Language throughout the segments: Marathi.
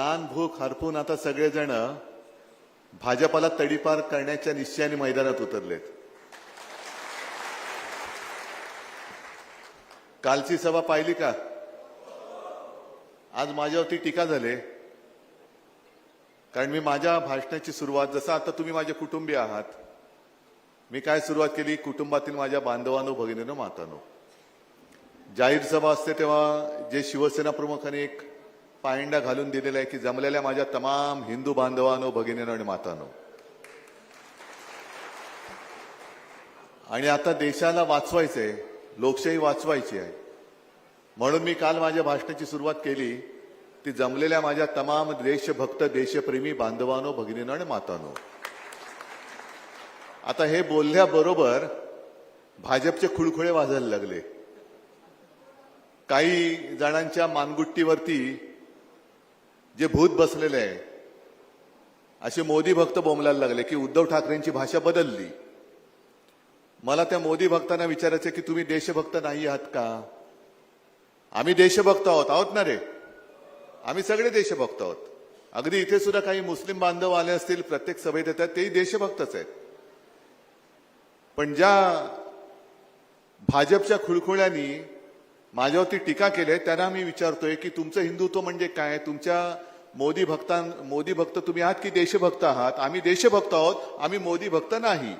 लहान भूक हरपून आता सगळेजण भाजपाला तडीपार करण्याच्या निश्चयाने मैदानात उतरलेत. कालची सभा पाहिली का? आज माझ्यावरती टीका झाले. कारण मी माझ्या भाषणाची सुरुवात जसं आता तुम्ही माझे कुटुंबीय आहात मी काय सुरुवात केली? कुटुंबातील माझ्या बांधवांनो भगिनीनो मातानो. जाहीर सभा असते तेव्हा जे शिवसेना प्रमुखांनी एक पायंडा घालून दिलेला आहे की जमलेल्या माझ्या तमाम हिंदू बांधवांनो भगिनीनो आणि मातानो. आणि आता देशाला वाचवायचंय लोकशाही वाचवायची आहे. म्हणून मी काल माझ्या भाषणाची सुरुवात केली ती जमलेल्या माझ्या तमाम देशभक्त देशप्रेमी बांधवांनो भगिनीनो आणि मातानो. आता हे बोलल्याबरोबर भाजपचे खुळखुळे वाजायला लागले. काही जणांच्या मानगुट्टीवरती जे भूत बसलेले आहे असे मोदी भक्त बोंबलायला लागले की उद्धव ठाकरेंची भाषा बदलली. मला त्या मोदी भक्तांना विचारायचं की तुम्ही देशभक्त नाही आहात का? आम्ही देशभक्त आहोत. आहोत ना रे? आम्ही सगळे देशभक्त आहोत. अगदी इथे सुद्धा काही मुस्लिम बांधव आले असतील प्रत्येक सभेत येतात तेही देशभक्तच आहेत. पण ज्या भाजपच्या खुळखुळ्यांनी माझ्यावरती टीका केली आहे, त्यांना मी विचारतोय की तुमचं हिंदुत्व म्हणजे काय? तुमच्या मोदी भक्तां मोदी भक्त तुम्ही आहात की देशभक्त आहात? आम्ही देशभक्त आहोत आम्ही मोदी भक्त नाही.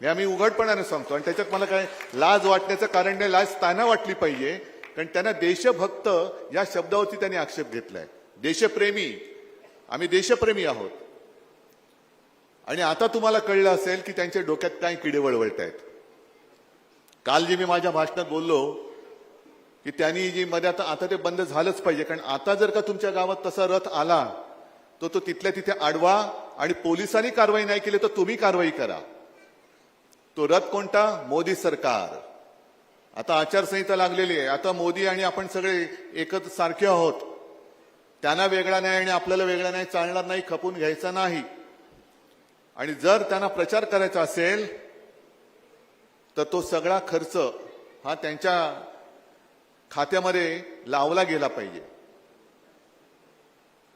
हे आम्ही उघडपणाने सांगतो. आणि त्याच्यात मला काय लाज वाटण्याचं कारण नाही लाज त्यांना वाटली पाहिजे. कारण त्यांना देशभक्त या शब्दावरती त्यांनी आक्षेप घेतलाय. देशप्रेमी. आम्ही देशप्रेमी आहोत. आणि आता तुम्हाला कळलं असेल की त्यांच्या डोक्यात काय किडे वळवळत आहेत काल जे मी माझ्या भाषणात बोललो की त्यांनी जी मध्ये आता आता ते बंद झालंच पाहिजे. कारण आता जर का तुमच्या गावात तसा रथ आला तर तो तिथल्या तिथे आडवा आणि पोलिसांनी कारवाई नाही केली तर तुम्ही कारवाई करा. तो रथ कोणता? मोदी सरकार. आता आचारसंहिता लागलेली आहे. आता मोदी आणि आपण सगळे एकत्र सारखे आहोत. त्यांना वेगळा नाही आणि आपल्याला वेगळा नाही चालणार नाही खपून घ्यायचा नाही. आणि जर त्यांना प्रचार करायचा असेल तर तो सगळा खर्च हा त्यांच्या खात्यामध्ये लावला गेला पाहिजे.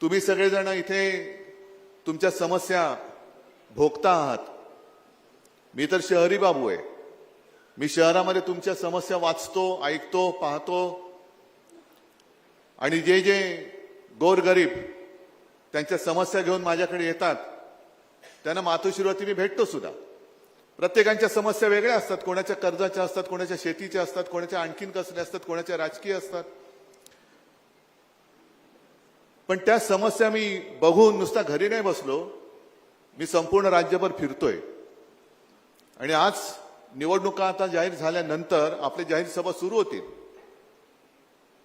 तुम्ही सगळेजण इथे तुमच्या समस्या भोगता आहात. मी तर शहरी बाबू आहे. मी शहरामध्ये तुमच्या समस्या वाचतो ऐकतो पाहतो. आणि जे जे गोरगरीब त्यांच्या समस्या घेऊन माझ्याकडे येतात त्यांना मातोश्रीवरती मी भेटतो सुद्धा. प्रत्येकांच्या समस्या वेगळ्या असतात. कोणाच्या कर्जाच्या असतात कोणाच्या शेतीच्या असतात कोणाच्या आणखीन कसल्या असतात कोणाच्या राजकीय असतात. पण त्या समस्या मी बघून नुसता घरी नाही बसलो मी संपूर्ण राज्यभर फिरतोय. आणि आज निवडणुका आता जाहीर झाल्यानंतर आपली जाहीर सभा सुरू होतील.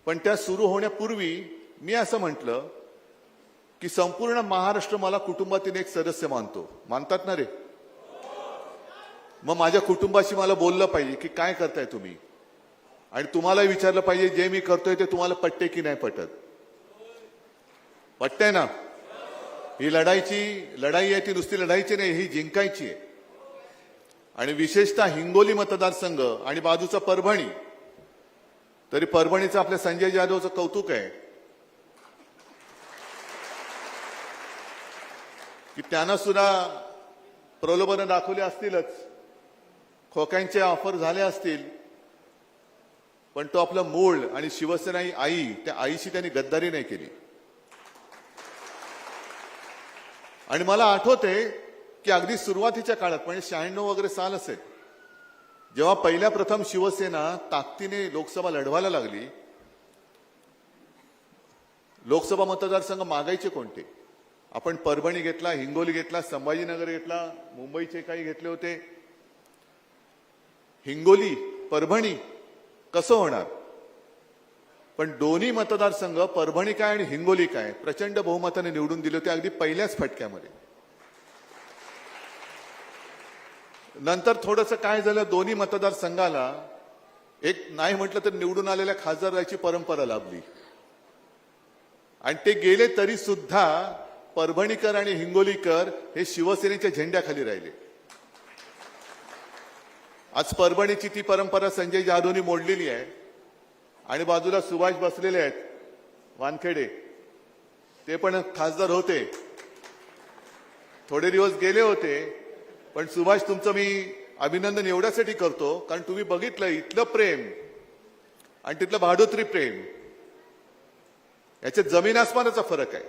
पण त्या सुरू होण्यापूर्वी मी असं म्हटलं की संपूर्ण महाराष्ट्र मला कुटुंबातील एक सदस्य मानतो. मानतात ना रे? मग माझ्या कुटुंबाशी मला बोललं पाहिजे की काय करताय तुम्ही? आणि तुम्हाला विचारलं पाहिजे जे मी करतोय ते तुम्हाला पटते की नाही पटत? पटतंय ना? ही लढाईची लढाई आहे ती नुसती लढाईची नाही ही जिंकायची आहे. आणि विशेषतः हिंगोली मतदारसंघ आणि बाजूचा परभणी तरी परभणीचं आपल्या संजय जाधवचं कौतुक आहे. की त्यांना सुद्धा प्रलोभनं दाखवली असतीलच. खोक्यांचे ऑफर झाले असतील पण तो आपलं मूळ आणि शिवसेना ही आई त्या आईशी त्यांनी गद्दारी नाही केली. आणि मला आठवते की अगदी सुरुवातीच्या काळात म्हणजे शहाण्णव वगैरे साल असेल जेव्हा पहिल्या प्रथम शिवसेना ताकदीने लोकसभा लढवायला लागली लोकसभा मतदारसंघ मागायचे कोणते? आपण परभणी घेतला हिंगोली घेतला संभाजीनगर घेतला मुंबईचे काही घेतले होते. हिंगोली परभणी कसं होणार? पण दोन्ही मतदारसंघ परभणी काय आणि हिंगोली काय प्रचंड बहुमताने निवडून दिले होते अगदी पहिल्याच फटक्यामध्ये. नंतर थोडंसं काय झालं दोन्ही मतदारसंघाला एक नाही म्हटलं तर निवडून आलेल्या खासदाराची परंपरा लाभली. आणि ते गेले तरी सुद्धा परभणीकर आणि हिंगोलीकर हे शिवसेनेच्या झेंड्याखाली राहिले. आज परभणीची ती परंपरा संजय जाधवनी मोडलेली आहे. आणि बाजूला सुभाष बसलेले आहेत वानखेडे. ते पण खासदार होते. थोडे दिवस गेले होते पण सुभाष तुमचं मी अभिनंदन एवढ्यासाठी करतो कारण तुम्ही बघितलं इथलं प्रेम आणि तिथलं भाडोत्री प्रेम. याच्यात जमीन आसमानाचा फरक आहे.